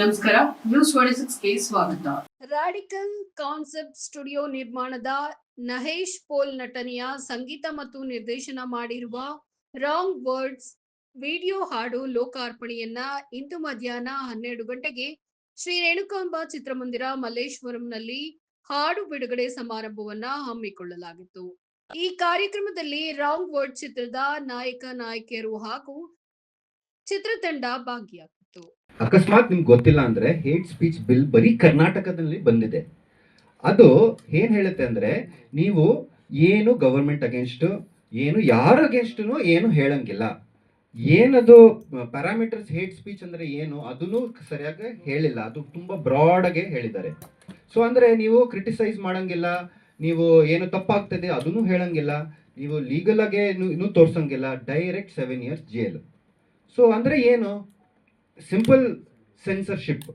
ನಮಸ್ಕಾರ ನ್ಯೂಸ್ ಸ್ವಾಗತ. Radical concept studio ನಿರ್ಮಾಣದ ನಹೇಶ್ ಪೋಲ್ ನಟನೆಯ ಸಂಗೀತ ಮತ್ತು ನಿರ್ದೇಶನ ಮಾಡಿರುವ ರಾಂಗ್ ವರ್ಡ್ಸ್ ವಿಡಿಯೋ ಹಾಡು ಲೋಕಾರ್ಪಣೆಯನ್ನ ಇಂದು ಮಧ್ಯಾಹ್ನ ಹನ್ನೆರಡು ಗಂಟೆಗೆ ಶ್ರೀ ರೇಣುಕಾಂಬ ಚಿತ್ರಮಂದಿರ ಮಲ್ಲೇಶ್ವರಂನಲ್ಲಿ ಹಾಡು ಬಿಡುಗಡೆ ಸಮಾರಂಭವನ್ನ ಹಮ್ಮಿಕೊಳ್ಳಲಾಗಿತ್ತು. ಈ ಕಾರ್ಯಕ್ರಮದಲ್ಲಿ ರಾಂಗ್ ವರ್ಡ್ ಚಿತ್ರದ ನಾಯಕ ನಾಯಕಿಯರು ಹಾಗೂ ಚಿತ್ರತಂಡ ಭಾಗಿಯಾಗಿತ್ತು ಅಕಸ್ಮಾತ್ ನಿಮ್ಗೆ ಗೊತ್ತಿಲ್ಲ ಅಂದ್ರೆ ಹೇಟ್ ಸ್ಪೀಚ್ ಬಿಲ್ ಬರೀ ಕರ್ನಾಟಕದಲ್ಲಿ ಬಂದಿದೆ. ಅದು ಏನ್ ಹೇಳುತ್ತೆ ಅಂದ್ರೆ ನೀವು ಏನು ಗವರ್ಮೆಂಟ್ ಅಗೇನ್ಸ್ಟ್ ಏನು ಯಾರ ಅಗೇನ್ಸ್ಟ್ನು ಏನು ಹೇಳಂಗಿಲ್ಲ. ಏನದು ಪ್ಯಾರಾಮೀಟರ್ಸ್ ಹೇಟ್ ಸ್ಪೀಚ್ ಅಂದ್ರೆ ಏನು ಅದನ್ನು ಸರಿಯಾಗಿ ಹೇಳಿಲ್ಲ. ಅದು ತುಂಬಾ ಬ್ರಾಡ್ ಆಗಿ ಹೇಳಿದ್ದಾರೆ. ಸೊ ಅಂದ್ರೆ ನೀವು ಕ್ರಿಟಿಸೈಸ್ ಮಾಡಂಗಿಲ್ಲ, ನೀವು ಏನು ತಪ್ಪಾಗ್ತದೆ ಅದನ್ನು ಹೇಳಂಗಿಲ್ಲ, ನೀವು ಲೀಗಲ್ ಆಗಿ ಇನ್ನೂ ತೋರ್ಸಂಗಿಲ್ಲ direct seven years jail so ಅಂದ್ರೆ ಏನು? ಸಿಂಪಲ್ ಸೆನ್ಸರ್ಶಿಪ್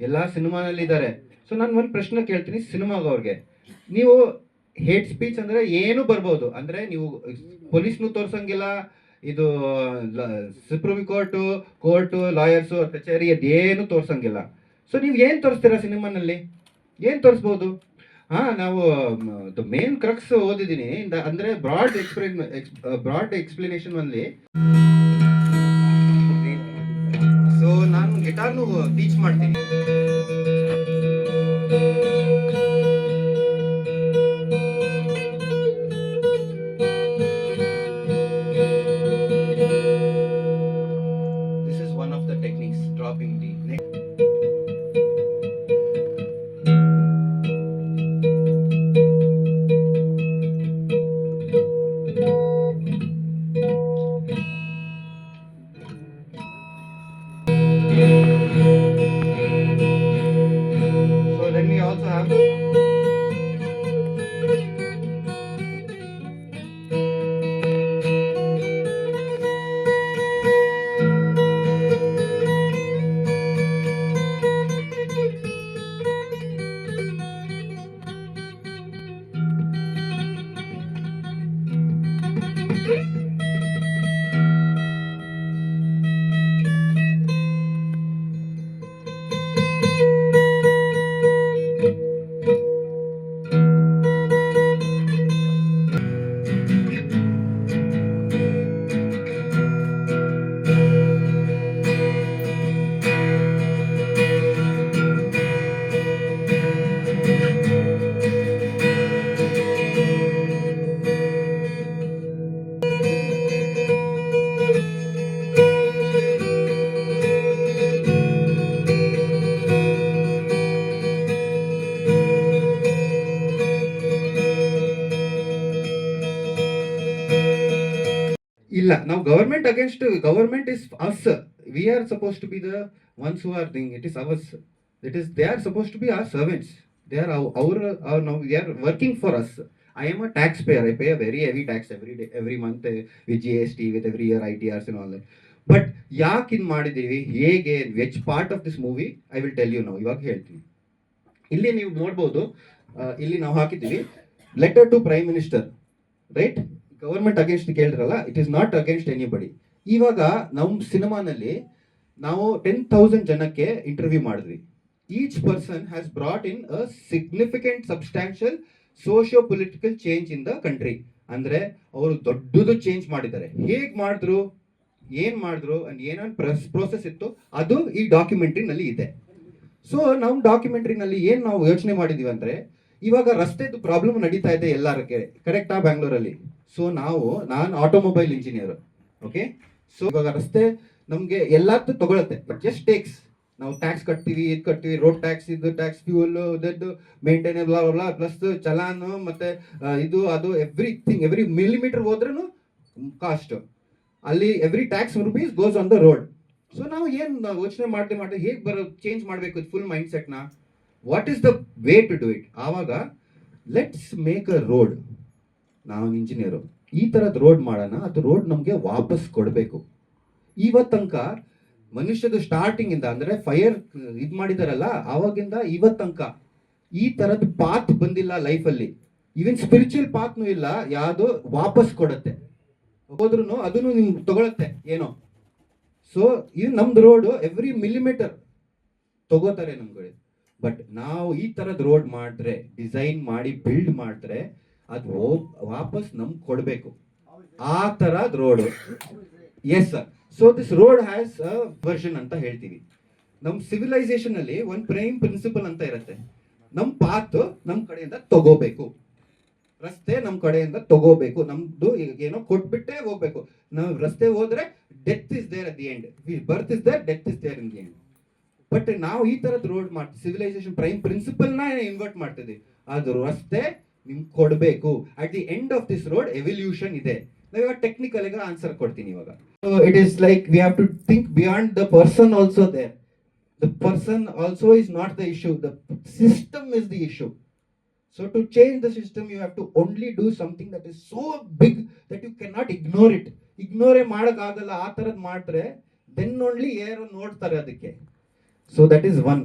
ಎಲ್ಲ ಸಿನಿಮಾನಲ್ಲಿ ಇದ್ದಾರೆ ಸೊ ನಾನು ಒಂದು ಪ್ರಶ್ನೆ ಕೇಳ್ತೀನಿ ಸಿನಿಮಾಗವ್ರಿಗೆ ನೀವು ಹೇಟ್ ಸ್ಪೀಚ್ ಅಂದ್ರೆ ಏನು ಬರ್ಬೋದು? ಅಂದ್ರೆ ನೀವು ಪೊಲೀಸ್ನು ತೋರ್ಸಂಗಿಲ್ಲ, ಇದು ಸುಪ್ರೀಂ ಕೋರ್ಟು ಕೋರ್ಟು ಲಾಯರ್ಸು ಕಚೇರಿ ಅದೇನು ತೋರ್ಸಂಗಿಲ್ಲ. ಸೊ ನೀವು ಏನು ತೋರಿಸ್ತೀರಾ ಸಿನಿಮಾನಲ್ಲಿ? ಏನು ತೋರಿಸ್ಬೋದು? ಹಾಂ, ನಾವು ಮೇನ್ ಕ್ರಕ್ಸ್ ಓದಿದ್ದೀನಿ. ಅಂದರೆ ಬ್ರಾಡ್ ಎಕ್ಸ್ಪ್ಲೇನ್ ಬ್ರಾಡ್ ಎಕ್ಸ್ಪ್ಲನೇಷನ್ ಅಲ್ಲಿ ನಾನು ಟೀಚ್ ಮಾಡ್ತೀನಿ. ಇಲ್ಲ, ನಾವು government against government is us we are suppose to be the ones who are thing it is ours it is they are suppose to be are servants they are ಅವ್ರ ನಾವು they are working for us I am a tax payer I pay a very heavy tax every day every month with G S T with every year I T R's in all but ಯಾಕೆ ಇದು ಮಾಡಿದ್ದೀವಿ ಹೇಗೆ? Which part of this movie I will tell you ನಾವು ಇವಾಗ ಹೇಳ್ತೀನಿ. ಇಲ್ಲಿ ನೀವು ನೋಡ್ಬೋದು ಇಲ್ಲಿ ನಾವು ಹಾಕಿದ್ದೀವಿ. Letter to prime minister right government against ಕೇಳಿದ್ರಲ್ಲ it is not against anybody ಇವಾಗ ನಮ್ಮ ಸಿನಿಮಾನಲ್ಲಿ ನಾವು ಟೆನ್ ತೌಸಂಡ್ ಜನಕ್ಕೆ ಇಂಟರ್ವ್ಯೂ ಮಾಡಿದ್ವಿ. Each person has brought in a significant substantial socio political change in the country ಅಂದ್ರೆ ಅವರು ದೊಡ್ಡದು ಚೇಂಜ್ ಮಾಡಿದ್ದಾರೆ. ಹೇಗೆ ಮಾಡಿದ್ರು, ಏನು ಮಾಡಿದ್ರು ಅಂಡ್ ಏನೇನು ಪ್ರೋಸೆಸ್ ಇತ್ತು, ಅದು ಈ ಡಾಕ್ಯುಮೆಂಟ್ರಿನಲ್ಲಿ ಇದೆ. ಸೊ ನಮ್ಮ ಡಾಕ್ಯುಮೆಂಟ್ರಿನಲ್ಲಿ ಏನು ನಾವು ಯೋಚನೆ ಮಾಡಿದ್ದೀವಿ ಅಂದ್ರೆ ಇವಾಗ ರಸ್ತೆದು ಪ್ರಾಬ್ಲಮ್ ನಡೀತಾ ಇದೆ ಎಲ್ಲರಕ್ಕೆ. ಕರೆಕ್ಟಾ ಬ್ಯಾಂಗ್ಳೂರಲ್ಲಿ ಸೊ ನಾವು, ನಾನು ಆಟೋಮೊಬೈಲ್ ಇಂಜಿನಿಯರ್ ಓಕೆ ಸೊ ಇವಾಗ ರಸ್ತೆ ನಮಗೆ ಎಲ್ಲದ್ದು ತಗೊಳತ್ತೆ ಬಟ್ ಜಸ್ಟ್ ಟೇಕ್ಸ್ ನಾವು ಟ್ಯಾಕ್ಸ್ ಕಟ್ತೀವಿ, ಇದು ಕಟ್ತೀವಿ ರೋಡ್ ಟ್ಯಾಕ್ಸ್ ಇದು ಟ್ಯಾಕ್ಸ್ ಫ್ಯೂಲ್ ಅದದ್ದು ಮೇಂಟೈನ್ ಪ್ಲಸ್ ಚಲಾನು, ಮತ್ತೆ ಇದು, ಅದು ಎವ್ರಿಥಿಂಗ್ ಎವ್ರಿ ಮಿಲಿಮೀಟರ್ ಹೋದ್ರೂ ಕಾಸ್ಟ್ ಅಲ್ಲಿ every tax rupees goes on the road so ನಾವು ಏನು ಯೋಚನೆ ಮಾಡ್ತೀವಿ ಮಾಡ್ತೀವಿ, ಹೇಗೆ ಬರೋ ಚೇಂಜ್ ಮಾಡಬೇಕು full mind ಸೆಟ್ನ what is the way to do it ಆವಾಗ ಲೆಟ್ಸ್ ಮೇಕ್ ಅ ರೋಡ್ ನಾವು ಇಂಜಿನಿಯರು ಈ ಥರದ ರೋಡ್ ಮಾಡೋಣ, ಅದು ರೋಡ್ ನಮಗೆ ವಾಪಸ್ ಕೊಡಬೇಕು. ಇವತ್ತು ತನಕ ಮನುಷ್ಯದ ಸ್ಟಾರ್ಟಿಂಗ್ ಇಂದ, ಅಂದ್ರೆ ಫೈರ್ ಇದು ಮಾಡಿದಾರಲ್ಲ, ಆವಾಗಿಂದ ಇವತ್ತು ತನಕ ಈ ಥರದ ಪಾತ್ ಬಂದಿಲ್ಲ ಲೈಫಲ್ಲಿ ಈವನ್ ಸ್ಪಿರಿಚುವಲ್ ಪಾತ್ನೂ ಇಲ್ಲ, ಯಾವುದು ವಾಪಸ್ ಕೊಡುತ್ತೆ. ಹೋದ್ರೂ ಅದನ್ನು ನಿಮ್ಗೆ ತಗೊಳತ್ತೆ, ಏನೋ. ಸೊ ಇದು ನಮ್ದು ರೋಡು ಎವ್ರಿ ಮಿಲಿಮೀಟರ್ ತಗೋತಾರೆ ನಮ್ಗಳು. ಬಟ್ ನಾವು ಈ ಥರದ ರೋಡ್ ಮಾಡಿದ್ರೆ ಡಿಸೈನ್ ಮಾಡಿ ಬಿಲ್ಡ್ ಮಾಡಿದ್ರೆ ಅದು ವಾಪಸ್ ನಮ್ಗೆ ಕೊಡಬೇಕು. ಆ ತರ road yes sir so this road has a version ಅಂತ ಹೇಳ್ತೀವಿ. ನಮ್ ಸಿವಿಲೈಸೇಷನ್ ಅಲ್ಲಿ ಒಂದ್ ಪ್ರೈಮ್ ಪ್ರಿನ್ಸಿಪಲ್ ಅಂತ ಇರುತ್ತೆ. ನಮ್ ಪಾತ್ ನಮ್ ಕಡೆಯಿಂದ ತಗೋಬೇಕು. ರಸ್ತೆ ನಮ್ ಕಡೆಯಿಂದ ತಗೋಬೇಕು. ನಮ್ದು ಏನೋ ಕೊಟ್ಬಿಟ್ಟೆ ಹೋಗ್ಬೇಕು. ನಾವು ರಸ್ತೆ ಹೋದ್ರೆ death is there at the end birth is there death is there in the end but ನಾವು ಈ ತರದ್ ರೋಡ್ ಮಾಡ್ತೀವಿ ಸಿವಿಲೈಸೇಷನ್ ಪ್ರೈಮ್ ಪ್ರಿನ್ಸಿಪಲ್ನ ಇನ್ವರ್ಟ್ ಮಾಡ್ತಿದ್ವಿ. ಅದು ರಸ್ತೆ ನಿಮ್ಗೆ ಕೊಡಬೇಕು. At the end of this road evolution ಇದೆ. ನಾವು ಇವಾಗ ಟೆಕ್ನಿಕಲ್ ಆಗಿ ಆನ್ಸರ್ ಕೊಡ್ತೀನಿ ಇವಾಗ. It is like we have to think beyond the person also there the person also is not the issue the system is the issue so to change the system you have to only do something that is so big that you can not ignore it ignore ಮಾಡೋಕ್ಕಾಗಲ್ಲ ಆ ಥರದ್ದು ಮಾಡಿದ್ರೆ then only air ನೋಡ್ತಾರೆ ಅದಕ್ಕೆ. So that is one